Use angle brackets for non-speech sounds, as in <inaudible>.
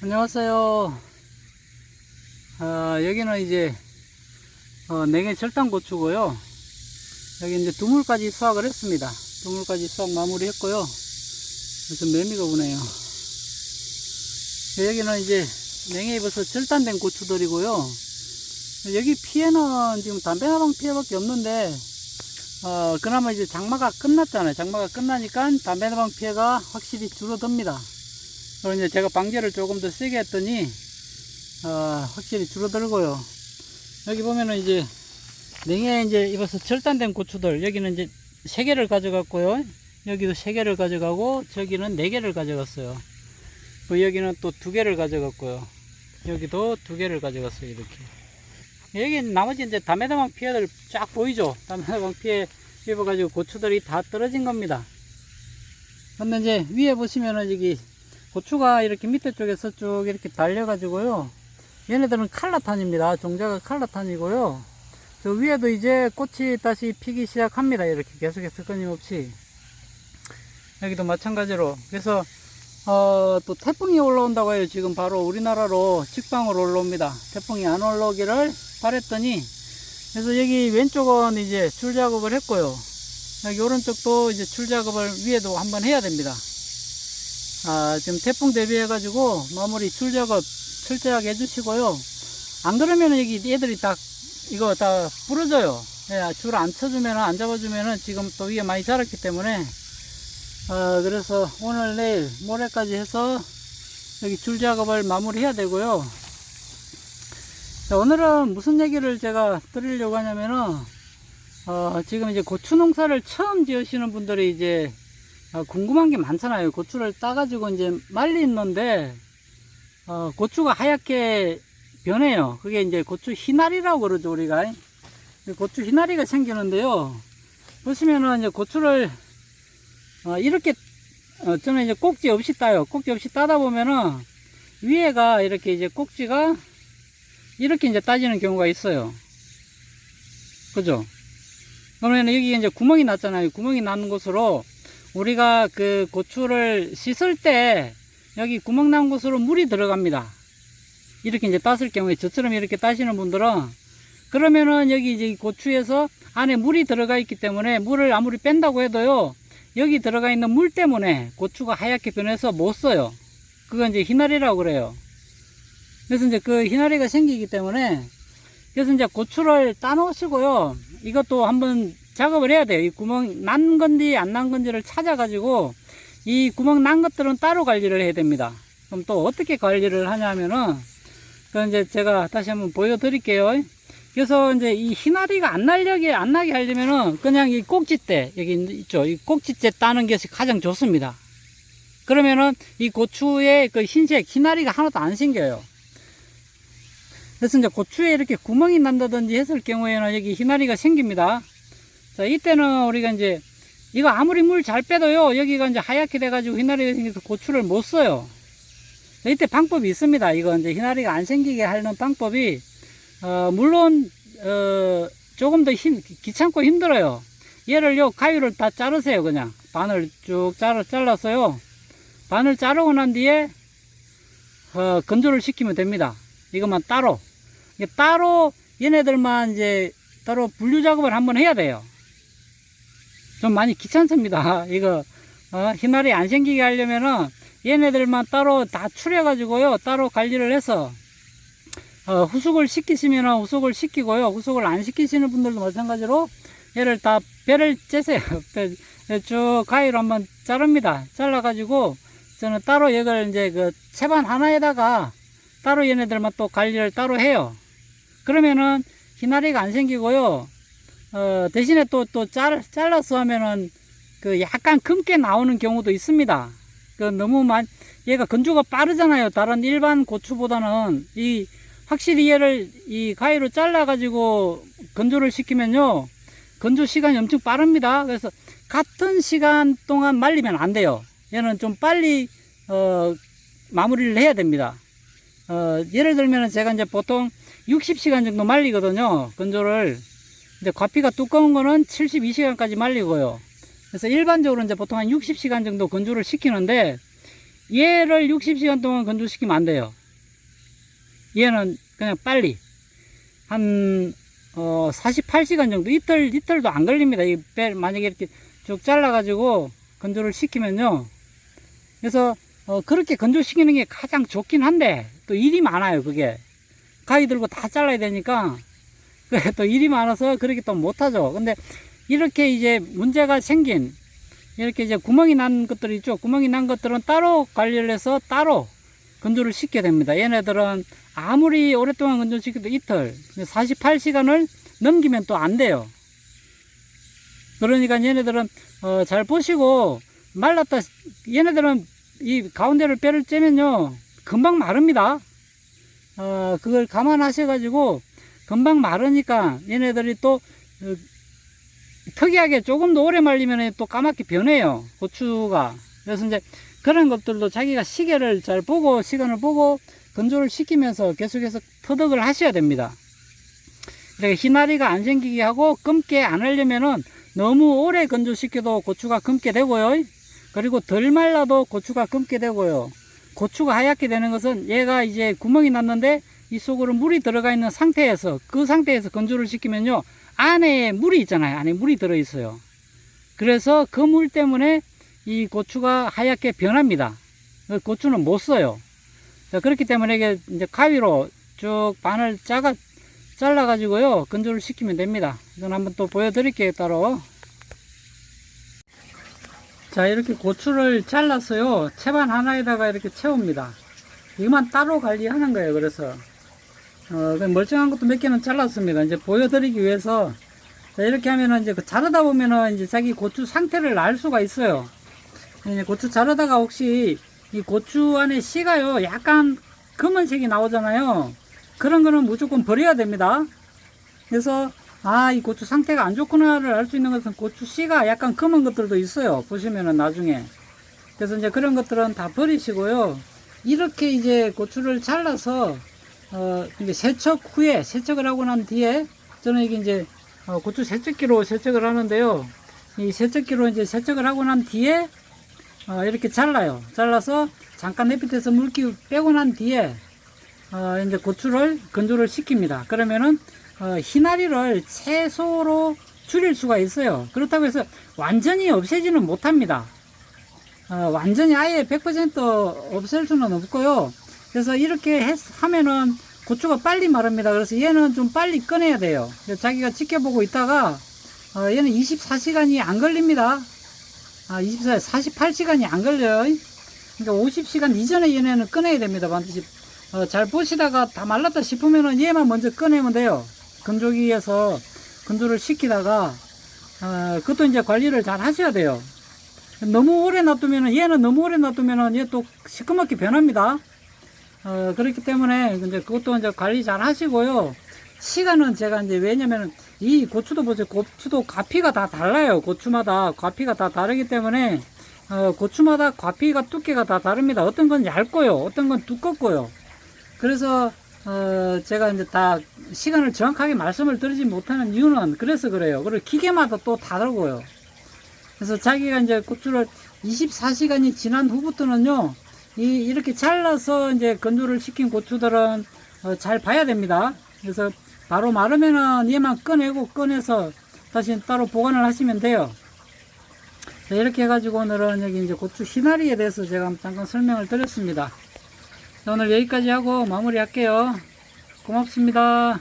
안녕하세요. 아, 여기는 이제 어, 냉해 절단 고추고요. 여기 이제 두물까지 수확을 했습니다. 두물까지 수확 마무리했고요. 좀 매미가 오네요. 여기는 이제 냉해 입어서 절단된 고추들이고요. 여기 피해는 지금 담배나방 피해밖에 없는데 어, 그나마 이제 장마가 끝났잖아요. 장마가 끝나니까 담배나방 피해가 확실히 줄어듭니다. 그리고 이제 제가 방제를 조금 더 세게 했더니 어, 확실히 줄어들고요. 여기 보면은 이제 냉해 이제 입어서 절단된 고추들 여기는 이제 세 개를 가져갔고요. 여기도 세 개를 가져가고 저기는 네 개를 가져갔어요. 그 여기는 또 두 개를 가져갔고요. 여기도 두 개를 가져갔어요. 이렇게. 여기 나머지 이제 담에다방 피해들 쫙 보이죠? 담에다방 피해 입어가지고 고추들이 다 떨어진 겁니다. 근데 이제 위에 보시면은 여기 고추가 이렇게 밑에 쪽에서 쭉 이렇게 달려가지고요. 얘네들은 칼라탄입니다. 종자가 칼라탄이고요. 저 위에도 이제 꽃이 다시 피기 시작합니다. 이렇게 계속해서 끊임없이. 여기도 마찬가지로. 그래서, 어, 또 태풍이 올라온다고 해요. 지금 바로 우리나라로 직방으로 올라옵니다. 태풍이 안 올라오기를 바랬더니, 그래서 여기 왼쪽은 이제 줄 작업을 했고요. 여기 오른쪽도 이제 줄 작업을 위에도 한번 해야 됩니다. 아, 지금 태풍 대비해가지고 마무리 줄 작업 철저하게 해주시고요. 안 그러면 여기 얘들이 다, 이거 다 부러져요. 예, 줄안 쳐주면, 안 잡아주면은 지금 또 위에 많이 자랐기 때문에, 어, 그래서 오늘, 내일, 모레까지 해서 여기 줄 작업을 마무리 해야 되고요. 자, 오늘은 무슨 얘기를 제가 드리려고 하냐면은, 어, 지금 이제 고추 농사를 처음 지으시는 분들이 이제 어, 궁금한 게 많잖아요. 고추를 따가지고 이제 말리는데, 어, 고추가 하얗게 변해요. 그게 이제 고추 희날이라고 그러죠, 우리가. 고추 희날이가 생기는데요. 보시면은 이제 고추를, 어, 이렇게, 어, 저는 이제 꼭지 없이 따요. 꼭지 없이 따다 보면은, 위에가 이렇게 이제 꼭지가 이렇게 이제 따지는 경우가 있어요. 그죠? 그러면 여기 이제 구멍이 났잖아요. 구멍이 나는 곳으로 우리가 그 고추를 씻을 때 여기 구멍 난 곳으로 물이 들어갑니다. 이렇게 이제 땄을 경우에 저처럼 이렇게 따시는 분들은 그러면은 여기 이제 고추에서 안에 물이 들어가 있기 때문에 물을 아무리 뺀다고 해도요 여기 들어가 있는 물 때문에 고추가 하얗게 변해서 못 써요. 그건 이제 희나리라고 그래요. 그래서 이제 그 희나리가 생기기 때문에 그래서 이제 고추를 따 놓으시고요. 이것도 한번 작업을 해야 돼요. 이 구멍 난 건지 안 난 건지를 찾아가지고 이 구멍 난 것들은 따로 관리를 해야 됩니다. 그럼 또 어떻게 관리를 하냐면은 그 이제 제가 다시 한번 보여드릴게요. 그래서 이제 이 희나리가 안 날려게 안 나게 하려면은 그냥 이 꼭지대 여기 있죠. 이 꼭지대 따는 것이 가장 좋습니다. 그러면은 이 고추의 그 흰색 희나리가 하나도 안 생겨요. 그래서 이제 고추에 이렇게 구멍이 난다든지 했을 경우에는 여기 희나리가 생깁니다. 자, 이때는 우리가 이제 이거 아무리 물 잘 빼도요, 여기가 이제 하얗게 돼가지고 희나리가 생겨서 고추를 못 써요. 자, 이때 방법이 있습니다. 이거 이제 희나리가 안 생기게 하는 방법이, 어, 물론, 어, 조금 더 힘, 귀찮고 힘들어요. 얘를 요, 가위를 다 자르세요, 그냥. 반을 쭉 잘라, 잘랐어요. 반을 자르고 난 뒤에, 어, 건조를 시키면 됩니다. 이것만 따로. 따로, 얘네들만 이제 따로 분류 작업을 한번 해야 돼요. 좀 많이 귀찮습니다. <laughs> 이거, 어, 희날이 안 생기게 하려면은 얘네들만 따로 다 추려가지고요. 따로 관리를 해서, 어, 후숙을 시키시면은 후숙을 시키고요. 후숙을 안 시키시는 분들도 마찬가지로 얘를 다 배를 째세요. <laughs> 배, 쭉 가위로 한번 자릅니다. 잘라가지고 저는 따로 이걸 이제 그 채반 하나에다가 따로 얘네들만 또 관리를 따로 해요. 그러면은 희나리가 안 생기고요. 어, 대신에 또, 또 잘, 잘라서 하면은 그 약간 금게 나오는 경우도 있습니다. 그 너무 많, 얘가 건조가 빠르잖아요. 다른 일반 고추보다는 이, 확실히 얘를 이 가위로 잘라가지고 건조를 시키면요. 건조 시간이 엄청 빠릅니다. 그래서 같은 시간 동안 말리면 안 돼요. 얘는 좀 빨리, 어, 마무리를 해야 됩니다. 어, 예를 들면 제가 이제 보통 60시간 정도 말리거든요. 건조를. 이제 과피가 두꺼운 거는 72시간까지 말리고요. 그래서 일반적으로 이제 보통 한 60시간 정도 건조를 시키는데 얘를 60시간 동안 건조시키면 안 돼요. 얘는 그냥 빨리 한 어, 48시간 정도 이틀 이틀도 안 걸립니다. 이 배, 만약에 이렇게 쭉 잘라 가지고 건조를 시키면요. 그래서 어, 그렇게 건조시키는 게 가장 좋긴 한데 또 일이 많아요. 그게 가위 들고 다 잘라야 되니까 <laughs> 또 일이 많아서 그렇게 또 못하죠. 근데 이렇게 이제 문제가 생긴 이렇게 이제 구멍이 난 것들이 있죠. 구멍이 난 것들은 따로 관리를 해서 따로 건조를 시켜야 됩니다. 얘네들은 아무리 오랫동안 건조시켜도 이틀, 48시간을 넘기면 또 안 돼요. 그러니까 얘네들은 어, 잘 보시고 말랐다. 얘네들은 이 가운데를 뼈를 째면요 금방 마릅니다. 어, 그걸 감안하셔가지고 금방 마르니까 얘네들이 또 어, 특이하게 조금 더 오래 말리면 또 까맣게 변해요 고추가. 그래서 이제 그런 것들도 자기가 시계를 잘 보고 시간을 보고 건조를 시키면서 계속해서 터득을 하셔야 됩니다. 이렇게 희나리가 안 생기게 하고 검게 안 하려면은 너무 오래 건조시켜도 고추가 검게 되고요. 그리고 덜 말라도 고추가 검게 되고요. 고추가 하얗게 되는 것은 얘가 이제 구멍이 났는데 이 속으로 물이 들어가 있는 상태에서 그 상태에서 건조를 시키면요 안에 물이 있잖아요. 안에 물이 들어 있어요. 그래서 그 물 때문에 이 고추가 하얗게 변합니다. 그 고추는 못 써요. 자, 그렇기 때문에 이게 이제 가위로 쭉 반을 짜가 잘라 가지고요 건조를 시키면 됩니다. 이건 한번 또 보여드릴게요 따로. 자 이렇게 고추를 잘라서요 채반 하나에다가 이렇게 채웁니다. 이것만 따로 관리하는 거예요 그래서 어, 그 멀쩡한 것도 몇 개는 잘랐습니다. 이제 보여드리기 위해서 자, 이렇게 하면은 이제 그 자르다 보면은 이제 자기 고추 상태를 알 수가 있어요. 이제 고추 자르다가 혹시 이 고추 안에 씨가요 약간 검은색이 나오잖아요. 그런 거는 무조건 버려야 됩니다. 그래서 아 이 고추 상태가 안 좋구나를 알 수 있는 것은 고추 씨가 약간 검은 것들도 있어요. 보시면은 나중에. 그래서 이제 그런 것들은 다 버리시고요. 이렇게 이제 고추를 잘라서 어 이제 세척 후에 세척을 하고 난 뒤에 저는 이게 이제 어, 고추 세척기로 세척을 하는데요 이 세척기로 이제 세척을 하고 난 뒤에 어, 이렇게 잘라요. 잘라서 잠깐 햇빛에서 물기 빼고 난 뒤에 어, 이제 고추를 건조를 시킵니다. 그러면은 어, 희나리를 채소로 줄일 수가 있어요. 그렇다고 해서 완전히 없애지는 못합니다. 어, 완전히 아예 100% 없앨 수는 없고요. 그래서 이렇게 했, 하면은 고추가 빨리 마릅니다. 그래서 얘는 좀 빨리 꺼내야 돼요. 자기가 지켜보고 있다가 어, 얘는 24시간이 안 걸립니다. 아, 24, 48시간이 안 걸려요. 그러니까 50시간 이전에 얘네는 꺼내야 됩니다. 반드시. 어, 잘 보시다가 다 말랐다 싶으면은 얘만 먼저 꺼내면 돼요. 건조기에서 건조를 시키다가, 어, 그것도 이제 관리를 잘 하셔야 돼요. 너무 오래 놔두면은, 얘는 너무 오래 놔두면은 얘 또 시커멓게 변합니다. 어, 그렇기 때문에 이제 그것도 이제 관리 잘 하시고요. 시간은 제가 이제 왜냐면은 이 고추도 보세요. 고추도 과피가 다 달라요. 고추마다 과피가 다 다르기 때문에 어, 고추마다 과피가 두께가 다 다릅니다. 어떤 건 얇고요. 어떤 건 두껍고요. 그래서 어, 제가 이제 다 시간을 정확하게 말씀을 드리지 못하는 이유는 그래서 그래요. 그리고 기계마다 또 다르고요. 그래서 자기가 이제 고추를 24시간이 지난 후부터는요, 이, 이렇게 잘라서 이제 건조를 시킨 고추들은 어, 잘 봐야 됩니다. 그래서 바로 마르면은 얘만 꺼내고 꺼내서 다시 따로 보관을 하시면 돼요. 자, 이렇게 해가지고 오늘은 여기 이제 고추 희나리에 대해서 제가 잠깐 설명을 드렸습니다. 자, 오늘 여기까지 하고 마무리 할게요. 고맙습니다.